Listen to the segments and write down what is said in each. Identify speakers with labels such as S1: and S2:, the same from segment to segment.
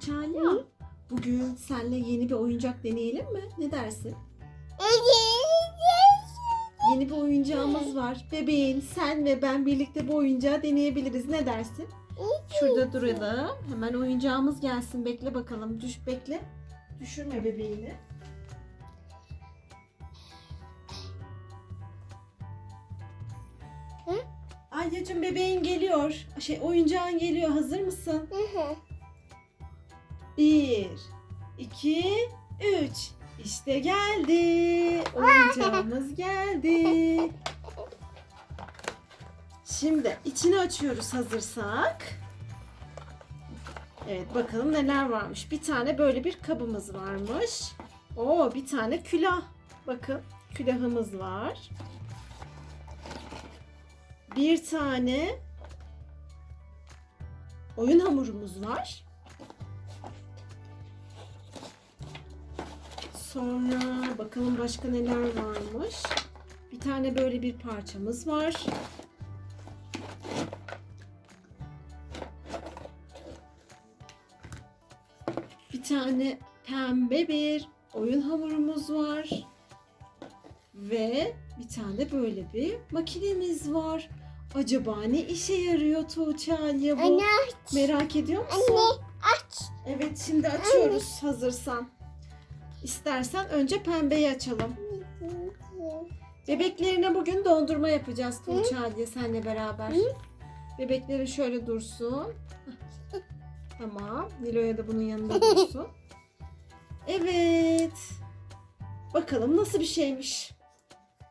S1: Tuğçe. Bugün senle yeni bir oyuncak deneyelim mi? Ne dersin? Yeni bir oyuncağımız var. Bebeğin sen ve ben birlikte bu oyuncağı deneyebiliriz. Ne dersin? Şurada duralım. Hemen oyuncağımız gelsin. Bekle bakalım. Düş bekle. Düşürme bebeğini.
S2: Hı?
S1: Alyacığım bebeğin geliyor. Şey oyuncağın geliyor. Hazır mısın? Bir, iki, üç. İşte geldi. Oyuncağımız geldi. Şimdi içini açıyoruz hazırsak. Evet bakalım neler varmış. Bir tane böyle bir kabımız varmış. Oo bir tane külah. Bakın külahımız var. Bir tane oyun hamurumuz var. Sonra bakalım başka neler varmış. Bir tane böyle bir parçamız var. Bir tane pembe bir oyun hamurumuz var. Ve bir tane böyle bir makinemiz var. Acaba ne işe yarıyor Tuğçe Alya bu?
S2: Anne
S1: Merak ediyor musun?
S2: Anne aç.
S1: Evet şimdi açıyoruz hazırsan. İstersen önce pembeyi açalım. Bebeklerine bugün dondurma yapacağız Tuğçe Alya senle beraber. Bebekleri şöyle dursun. Tamam. Nilo'ya da bunun yanında dursun. Evet. Bakalım nasıl bir şeymiş.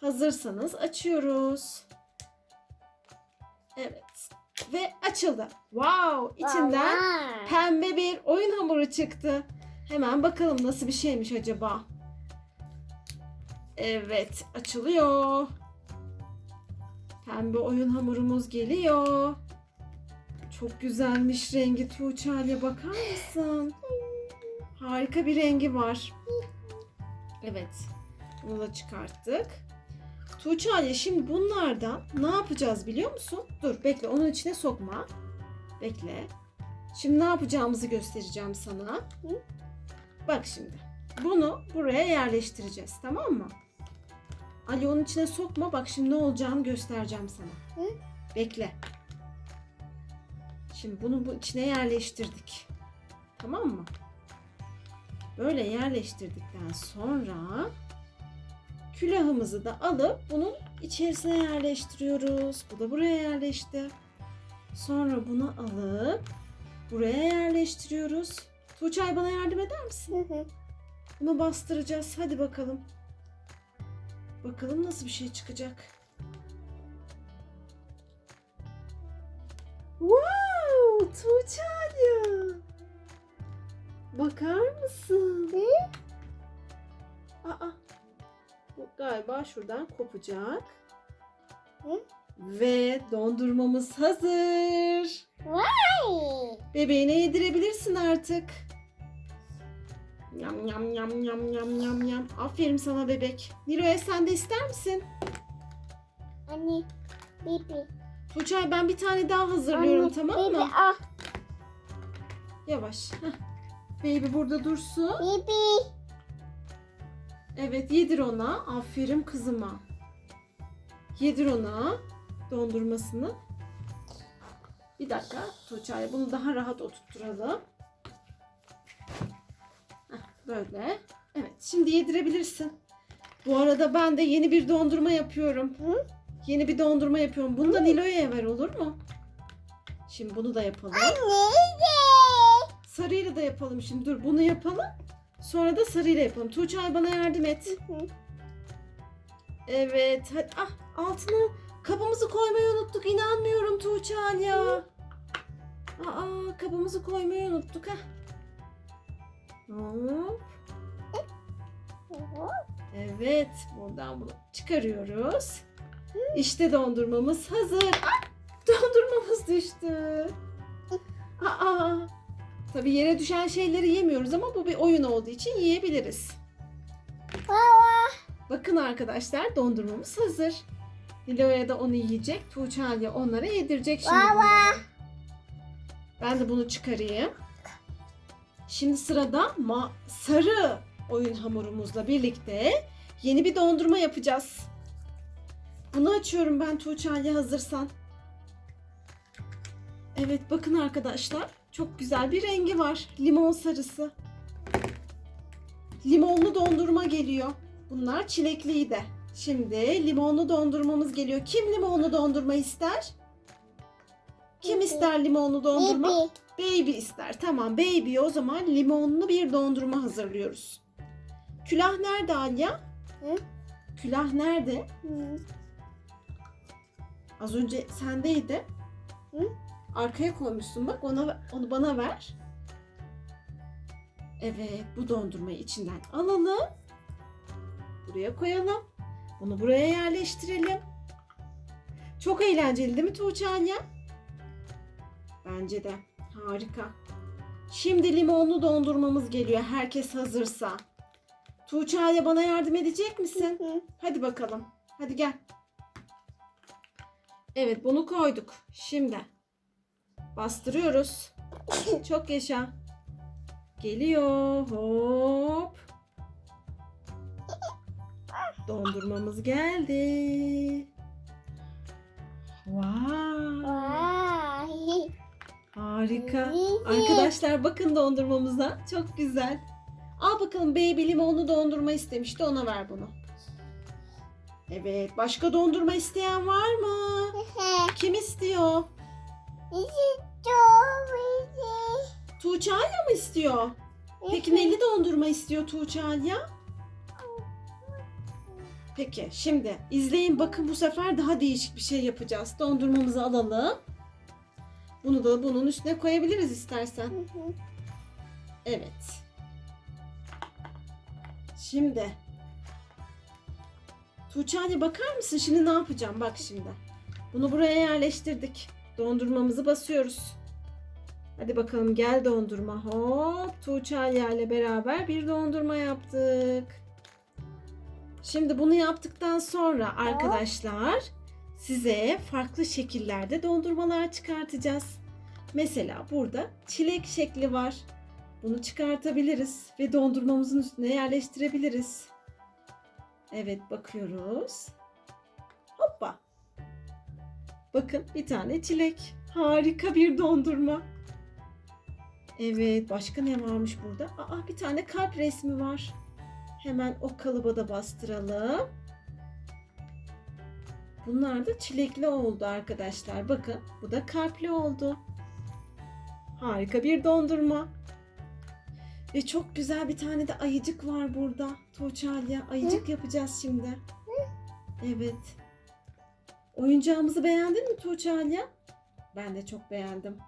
S1: Hazırsanız açıyoruz. Evet. Ve açıldı. Wow! İçinden pembe bir oyun hamuru çıktı. Hemen bakalım nasıl bir şeymiş acaba. Evet, açılıyor. Pembe oyun hamurumuz geliyor. Çok güzelmiş rengi Tuğçe Ali'ye bakar mısın? Harika bir rengi var. Evet, bunu da çıkarttık. Tuğçe Ali şimdi bunlardan ne yapacağız biliyor musun? Dur bekle onun içine sokma. Bekle. Şimdi ne yapacağımızı göstereceğim sana. Bak şimdi. Bunu buraya yerleştireceğiz tamam mı? Ali onun içine sokma. Bak şimdi ne olacağını göstereceğim sana.
S2: Hı?
S1: Bekle. Şimdi bunu bu içine yerleştirdik. Tamam mı? Böyle yerleştirdikten sonra külahımızı da alıp bunun içerisine yerleştiriyoruz. Bu da buraya yerleşti. Sonra bunu alıp buraya yerleştiriyoruz. Tuğçay bana yardım eder misin?
S2: Hı hı.
S1: Bunu bastıracağız. Hadi bakalım. Bakalım nasıl bir şey çıkacak. Wow! Tuğçe Alya. Bakar mısın? Aa, bu galiba şuradan kopacak.
S2: Hı?
S1: Ve dondurmamız hazır.
S2: Ay.
S1: Bebeğine yedirebilirsin artık. Yam yam yam yam yam yam yam. Aferin sana bebek. Nilo'ya sen de ister misin?
S2: Anne. Bibi.
S1: Tuğçay ben bir tane daha hazırlıyorum
S2: Anne,
S1: tamam
S2: Bibi
S1: mı?
S2: al.
S1: Yavaş. Heh. Baby burada dursun.
S2: Bibi.
S1: Evet yedir ona. Aferin kızıma. Yedir ona dondurmasını. Bir dakika Tuğçe'ye bunu daha rahat oturtturalım. Böyle. Evet şimdi yedirebilirsin. Bu arada ben de yeni bir dondurma yapıyorum.
S2: Hı?
S1: Yeni bir dondurma yapıyorum. Bunu da Nilo'ya ver olur mu? Şimdi bunu da yapalım.
S2: Neydi?
S1: Sarıyla da yapalım şimdi. Dur bunu yapalım. Sonra da sarıyla yapalım. Tuğçe bana yardım et. Evet. Hadi, ah, altına kabımızı koymayı unuttuk. İnanmıyorum Tuğçe ya. Aa, kabımızı koymayı unuttuk ha. Hop. Evet. Buradan bunu çıkarıyoruz. İşte dondurmamız hazır. Dondurmamız düştü. Aa. Tabii yere düşen şeyleri yemiyoruz ama bu bir oyun olduğu için yiyebiliriz. Bakın arkadaşlar dondurmamız hazır. Nilo'ya da onu yiyecek. Tuğçe Alya onlara yedirecek şimdi
S2: Baba.
S1: bunları. Ben de bunu çıkarayım. Şimdi sırada ma- sarı oyun hamurumuzla birlikte yeni bir dondurma yapacağız. Bunu açıyorum ben Tuğçe Ali hazırsan. Evet bakın arkadaşlar çok güzel bir rengi var. Limon sarısı. Limonlu dondurma geliyor. Bunlar çilekliydi. Şimdi limonlu dondurmamız geliyor. Kim limonlu dondurma ister? Kim ister limonlu dondurma?
S2: Baby
S1: ister. Tamam baby o zaman limonlu bir dondurma hazırlıyoruz. Külah nerede Alya?
S2: Hı?
S1: Külah nerede?
S2: Hı.
S1: Az önce sendeydi.
S2: Hı?
S1: Arkaya koymuşsun bak ona onu bana ver. Evet bu dondurmayı içinden alalım. Buraya koyalım. Bunu buraya yerleştirelim. Çok eğlenceli değil mi Tuğçe Alya? Bence de. Harika. Şimdi limonlu dondurmamız geliyor. Herkes hazırsa. Tuğçe Alya bana yardım edecek misin?
S2: Hı.
S1: Hadi bakalım. Hadi gel. Evet bunu koyduk. Şimdi bastırıyoruz. Çok yaşa. Geliyor. Hop. Dondurmamız geldi. Vay. Harika. Arkadaşlar bakın dondurmamıza. Çok güzel. Al bakalım baby limonlu dondurma istemişti. Ona ver bunu. Evet. Başka dondurma isteyen var mı? Kim istiyor? Tuğçe Alya mı istiyor? Peki neli dondurma istiyor Tuğçe Alya? Peki şimdi izleyin bakın bu sefer daha değişik bir şey yapacağız. Dondurmamızı alalım. Bunu da bunun üstüne koyabiliriz istersen. Evet. Şimdi. Tuğçe Alya bakar mısın? Şimdi ne yapacağım? Bak şimdi. Bunu buraya yerleştirdik. Dondurmamızı basıyoruz. Hadi bakalım gel dondurma. Hop Tuğçe ile beraber bir dondurma yaptık. Şimdi bunu yaptıktan sonra arkadaşlar size farklı şekillerde dondurmalar çıkartacağız. Mesela burada çilek şekli var. Bunu çıkartabiliriz ve dondurmamızın üstüne yerleştirebiliriz. Evet bakıyoruz. Hoppa. Bakın bir tane çilek. Harika bir dondurma. Evet başka ne varmış burada? Aa bir tane kalp resmi var. Hemen o kalıba da bastıralım. Bunlar da çilekli oldu arkadaşlar. Bakın bu da kalpli oldu. Harika bir dondurma. Ve çok güzel bir tane de ayıcık var burada. Tuğçe. Ayıcık yapacağız şimdi. Evet. Oyuncağımızı beğendin mi Tuğçe? Ben de çok beğendim.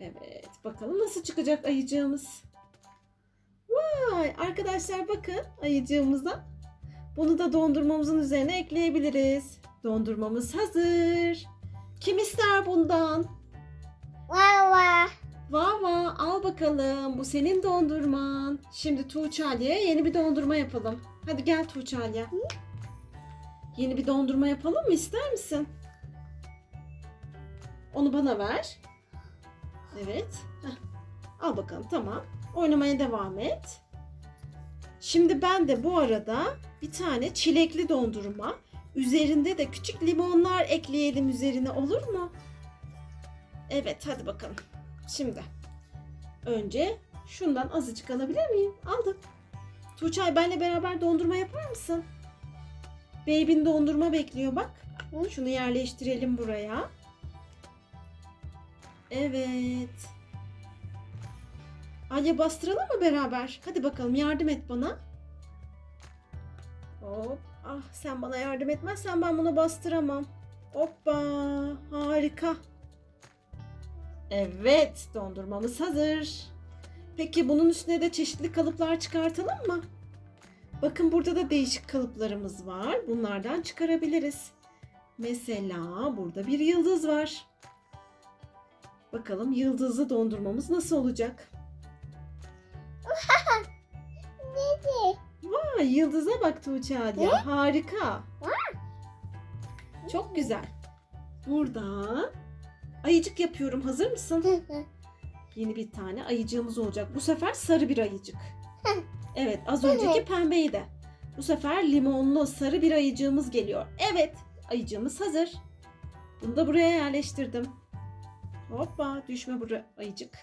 S1: Evet. Bakalım nasıl çıkacak ayıcığımız. Vay arkadaşlar bakın ayıcığımıza. Bunu da dondurmamızın üzerine ekleyebiliriz. Dondurmamız hazır. Kim ister bundan?
S2: Vava.
S1: Vava al bakalım. Bu senin dondurman. Şimdi Tuğçe Ali'ye yeni bir dondurma yapalım. Hadi gel Tuğçe Ali. Yeni bir dondurma yapalım mı? İster misin? Onu bana ver. Evet. Heh. Al bakalım tamam. Oynamaya devam et. Şimdi ben de bu arada bir tane çilekli dondurma, üzerinde de küçük limonlar ekleyelim üzerine olur mu? Evet hadi bakalım. Şimdi önce şundan azıcık alabilir miyim? Aldım. Tuğçay benle beraber dondurma yapar mısın? Baby'nin dondurma bekliyor bak. Şunu yerleştirelim buraya. Evet. Alya bastıralım mı beraber? Hadi bakalım yardım et bana. Hop. Ah sen bana yardım etmezsen ben buna bastıramam. Hoppa. Harika. Evet dondurmamız hazır. Peki bunun üstüne de çeşitli kalıplar çıkartalım mı? Bakın burada da değişik kalıplarımız var. Bunlardan çıkarabiliriz. Mesela burada bir yıldız var. Bakalım yıldızlı dondurmamız nasıl olacak?
S2: Dedi.
S1: Aa, yıldıza bak Tuğçe Aliye. Harika. Çok güzel. Burada ayıcık yapıyorum. Hazır mısın? Yeni bir tane ayıcığımız olacak. Bu sefer sarı bir ayıcık. Evet az önceki pembeydi. Bu sefer limonlu sarı bir ayıcığımız geliyor. Evet ayıcığımız hazır. Bunu da buraya yerleştirdim. Hoppa düşme buraya ayıcık.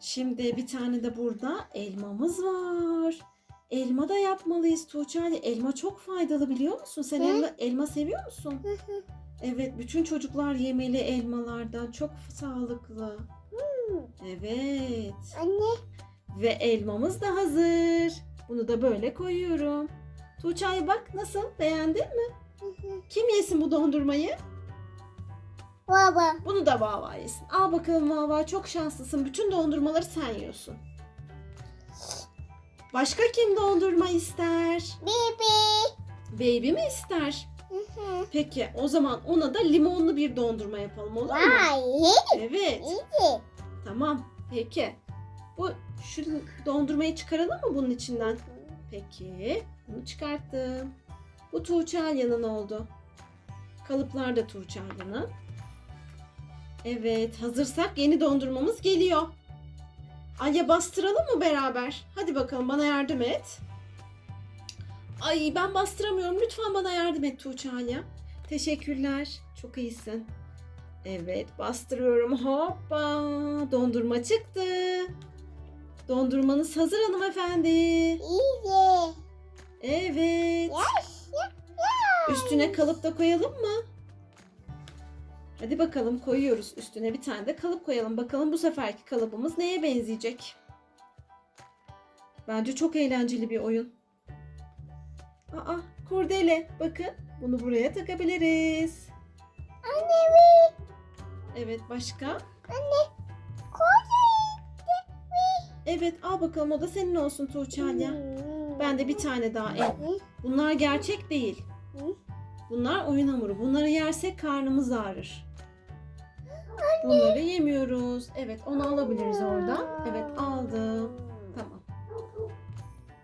S1: Şimdi bir tane de burada elmamız var. Elma da yapmalıyız Tuğçe. Ali. Elma çok faydalı biliyor musun? Sen
S2: Hı.
S1: elma, elma seviyor musun? Evet, bütün çocuklar yemeli elmalardan. Çok sağlıklı. Evet.
S2: Anne.
S1: Ve elmamız da hazır. Bunu da böyle koyuyorum. Tuğçe Ali bak nasıl? Beğendin mi? Kim yesin bu dondurmayı?
S2: Baba.
S1: Bunu da Vava yesin. Al bakalım Vava çok şanslısın. Bütün dondurmaları sen yiyorsun. Başka kim dondurma ister?
S2: Bibi.
S1: Baby mi ister? Peki o zaman ona da limonlu bir dondurma yapalım olur mu?
S2: Vay.
S1: Evet.
S2: İyi.
S1: Tamam. Peki. Bu şu dondurmayı çıkaralım mı bunun içinden? Peki. Bunu çıkarttım. Bu Tuğçe Alya'nın oldu. Kalıplar da Tuğçe Alya'nın. Evet. Hazırsak yeni dondurmamız geliyor. Alya bastıralım mı beraber? Hadi bakalım bana yardım et. Ay ben bastıramıyorum. Lütfen bana yardım et Tuğçe Alya. Teşekkürler. Çok iyisin. Evet bastırıyorum. Hoppa. Dondurma çıktı. Dondurmanız hazır hanımefendi.
S2: İyi.
S1: Evet. Üstüne kalıp da koyalım mı? Hadi bakalım koyuyoruz. Üstüne bir tane de kalıp koyalım. Bakalım bu seferki kalıbımız neye benzeyecek? Bence çok eğlenceli bir oyun. Aa, kurdele. Bakın bunu buraya takabiliriz.
S2: Anne.
S1: Evet başka?
S2: Anne. Koca.
S1: Evet al bakalım o da senin olsun Tuğçe Alya. Ben de bir tane daha el. Bunlar gerçek değil. Bunlar oyun hamuru. Bunları yersek karnımız ağrır. Bunları yemiyoruz. Evet onu alabiliriz oradan. Evet aldım. Tamam.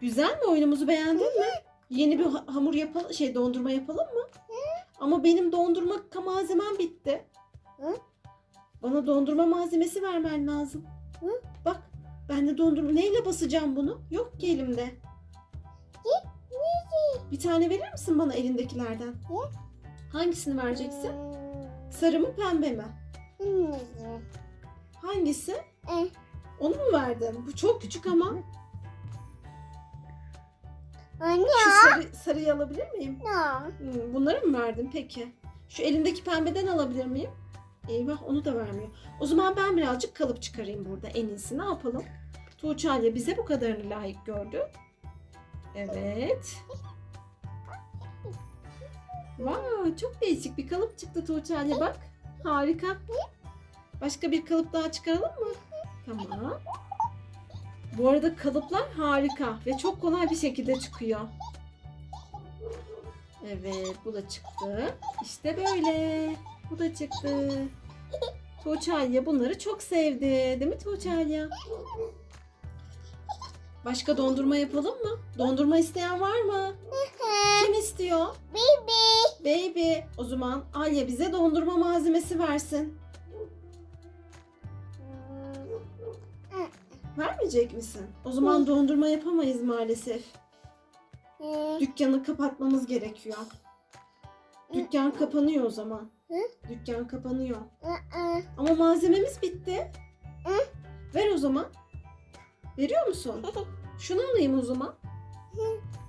S1: Güzel mi oyunumuzu beğendin mi? Yeni bir ha- hamur yapalım, şey dondurma yapalım mı? Ama benim dondurma malzemem bitti. Bana dondurma malzemesi vermen lazım. Bak ben de dondurma neyle basacağım bunu? Yok ki elimde. Bir tane verir misin bana elindekilerden? Hangisini vereceksin? Sarı mı pembe mi? Hangisi?
S2: Eh.
S1: Onu mu verdin? Bu çok küçük ama.
S2: Anne.
S1: Şu sarı, sarıyı alabilir miyim?
S2: No.
S1: Hmm, bunları mı verdin peki? Şu elindeki pembeden alabilir miyim? Eyvah onu da vermiyor. O zaman ben birazcık kalıp çıkarayım burada en iyisi. Ne yapalım? Tuğçe Alya bize bu kadarını layık gördü. Evet. Vay çok değişik bir kalıp çıktı Tuğçe Alya bak. Harika. Başka bir kalıp daha çıkaralım mı? Tamam. Bu arada kalıplar harika ve çok kolay bir şekilde çıkıyor. Evet bu da çıktı. İşte böyle. Bu da çıktı. Tuğçe bunları çok sevdi. Değil mi Tuğçe? Başka dondurma yapalım mı? Dondurma isteyen var mı? Kim istiyor?
S2: Bibi.
S1: Baby. O zaman Alya bize dondurma malzemesi versin. Vermeyecek misin? O zaman dondurma yapamayız maalesef. Dükkanı kapatmamız gerekiyor. Dükkan kapanıyor o zaman. Dükkan kapanıyor. Ama malzememiz bitti. Ver o zaman. Veriyor musun? Şunu alayım o zaman.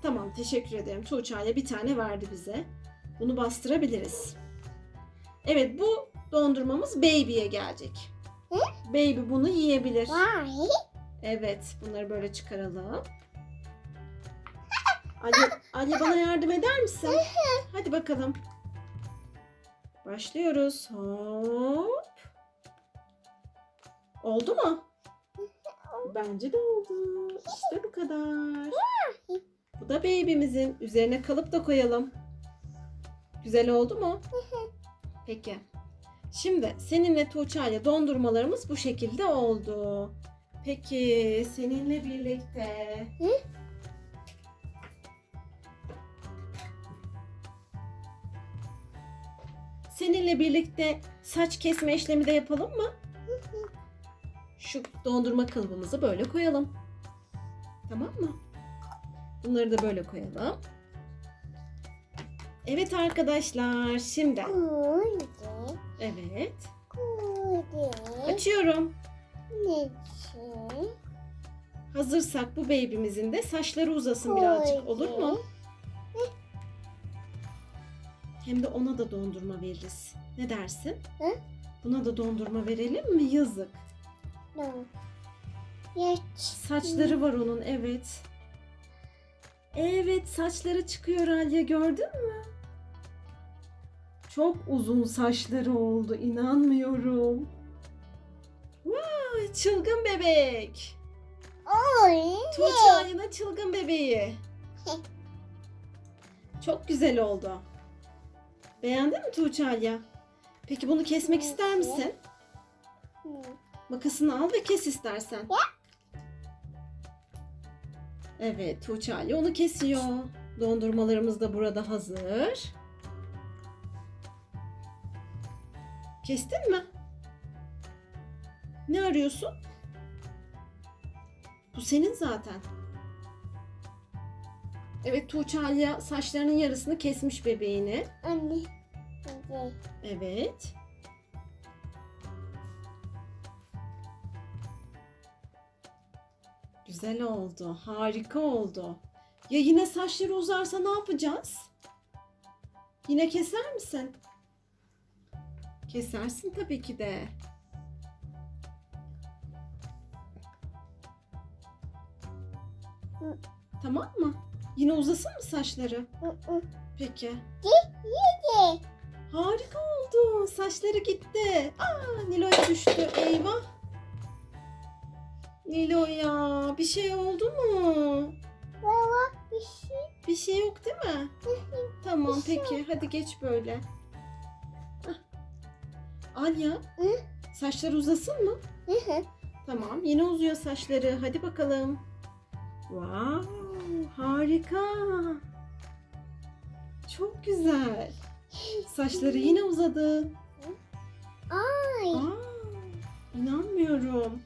S1: Tamam teşekkür ederim. Tuğçe bir tane verdi bize. Bunu bastırabiliriz. Evet bu dondurmamız Baby'ye gelecek.
S2: Hı?
S1: Baby bunu yiyebilir.
S2: Vay.
S1: Evet bunları böyle çıkaralım. Ali, Ali bana yardım eder misin? Hadi bakalım. Başlıyoruz. Hop. Oldu mu? Bence de oldu. İşte bu kadar. Bu da baby'mizin. Üzerine kalıp da koyalım. Güzel oldu mu? Peki. Şimdi seninle Tuğçe'yle dondurmalarımız bu şekilde oldu. Peki seninle birlikte
S2: Hı?
S1: Seninle birlikte saç kesme işlemi de yapalım mı? Şu dondurma kalıbımızı böyle koyalım. Tamam mı? Bunları da böyle koyalım. Evet arkadaşlar şimdi.
S2: Kude.
S1: Evet.
S2: Kude.
S1: Açıyorum.
S2: Neçe.
S1: Hazırsak bu beybimizin de saçları uzasın birazcık olur mu? Hem de ona da dondurma veririz. Ne dersin?
S2: Hı?
S1: Buna da dondurma verelim mi? Yazık.
S2: Geç.
S1: Saçları var onun evet. Evet saçları çıkıyor Alya gördün mü? Çok uzun saçları oldu inanmıyorum. Vay çılgın bebek.
S2: Oy.
S1: Tuğçe çılgın bebeği. Çok güzel oldu. Beğendin mi Tuğçe Alya? Peki bunu kesmek ister misin? Makasını al ve kes istersen. Evet Tuğçe Ali onu kesiyor. Dondurmalarımız da burada hazır. Kestin mi? Ne arıyorsun? Bu senin zaten. Evet Tuğçe Ali saçlarının yarısını kesmiş bebeğini.
S2: Anne. Hadi.
S1: Evet. Güzel oldu. Harika oldu. Ya yine saçları uzarsa ne yapacağız? Yine keser misin? Kesersin tabii ki de. Tamam mı? Yine uzasın mı saçları? Peki.
S2: Hadi.
S1: Harika oldu. Saçları gitti. Aa, Nilo'ya düştü. Eyvah. Nilo ya bir şey oldu mu?
S2: Baba bir şey.
S1: Bir şey yok değil mi? Tamam
S2: şey
S1: peki hadi geç böyle. Alya
S2: Hı?
S1: saçlar uzasın mı?
S2: Hı hı.
S1: Tamam yine uzuyor saçları. Hadi bakalım. Wow harika. Çok güzel. Saçları yine uzadı.
S2: Ay.
S1: Aa, inanmıyorum.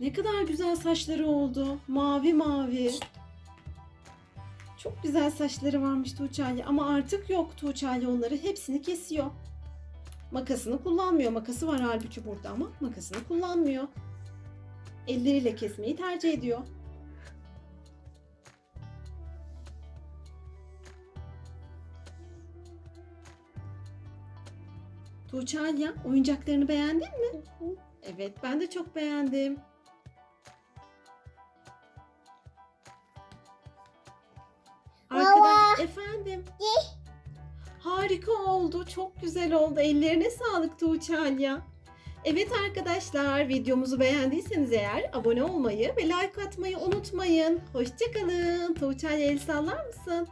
S1: Ne kadar güzel saçları oldu. Mavi mavi. Çok güzel saçları varmış Tuğçe Ali. ama artık yok Tuğçe Ali onları hepsini kesiyor. Makasını kullanmıyor. Makası var halbuki burada ama makasını kullanmıyor. Elleriyle kesmeyi tercih ediyor. Tuğçe Alya, oyuncaklarını beğendin mi? Evet, ben de çok beğendim. Arkadaş, efendim. Harika oldu, çok güzel oldu. Ellerine sağlık Tuğçe. Evet arkadaşlar, videomuzu beğendiyseniz eğer abone olmayı ve like atmayı unutmayın. Hoşçakalın. Tuğçe el sallar mısın?